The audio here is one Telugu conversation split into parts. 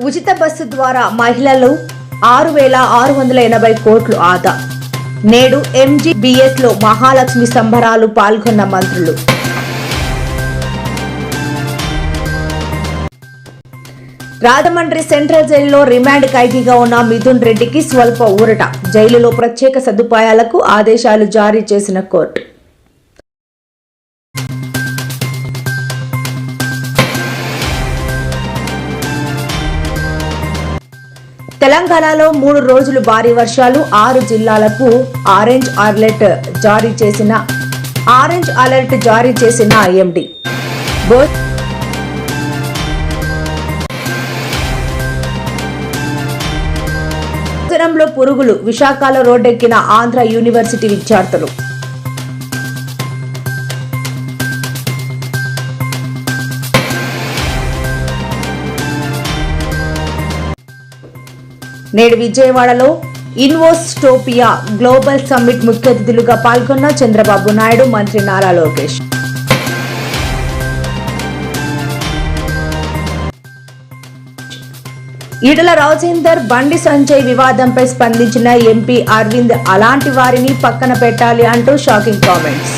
ఉచిత బస్సు ద్వారా మహిళలు ఆరు వేల ఆరు వందల ఎనభై కోట్లు ఆదా. నేడు ఎంజీబీఎస్లో మహాలక్ష్మి సంబరాలు పాల్గొన్న మంత్రులు. రాజమండ్రి సెంట్రల్ జైలులో రిమాండ్ ఖైదీగా ఉన్న మిథున్ రెడ్డికి స్వల్ప ఊరట. జైలులో ప్రత్యేక సదుపాయాలకు ఆదేశాలు జారీ చేసిన కోర్టు. తెలంగాణలో మూడు రోజులు భారీ వర్షాలు ఆరు జిల్లాలకు ఆరెంజ్ అలర్ట్ జారీ చేసిన ఆరెంజ్ అలర్ట్ జారీ చేసిన ఐఎండీ. భోజనంలో పురుగులు విశాఖలో రోడ్డెక్కిన ఆంధ్ర యూనివర్సిటీ విద్యార్థులు. నేడు విజయవాడలో ఇన్వోస్టోపియా గ్లోబల్ సమ్మిట్ ముఖ్య అతిథులుగా పాల్గొన్న చంద్రబాబు నాయుడు మంత్రి నారా లోకేష్. ఈడల రాజేందర్ బండి సంజయ్ వివాదంపై స్పందించిన ఎంపీ అరవింద్ అలాంటి వారిని పక్కన పెట్టాలి అంటూ షాకింగ్ కామెంట్స్.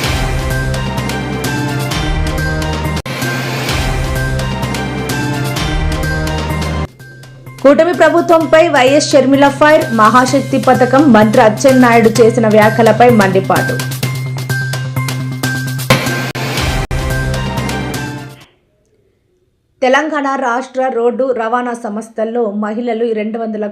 కూటమి ప్రభుత్వంపై వైఎస్ షర్మిల ఫైర్ మహాశక్తి పథకం మంత్రి అచ్చెన్నాయుడు చేసిన వ్యాఖ్యలపై మండిపాటు. తెలంగాణ రాష్ట్ర రోడ్డు రవాణా సంస్థల్లో మహిళలు రెండు వందల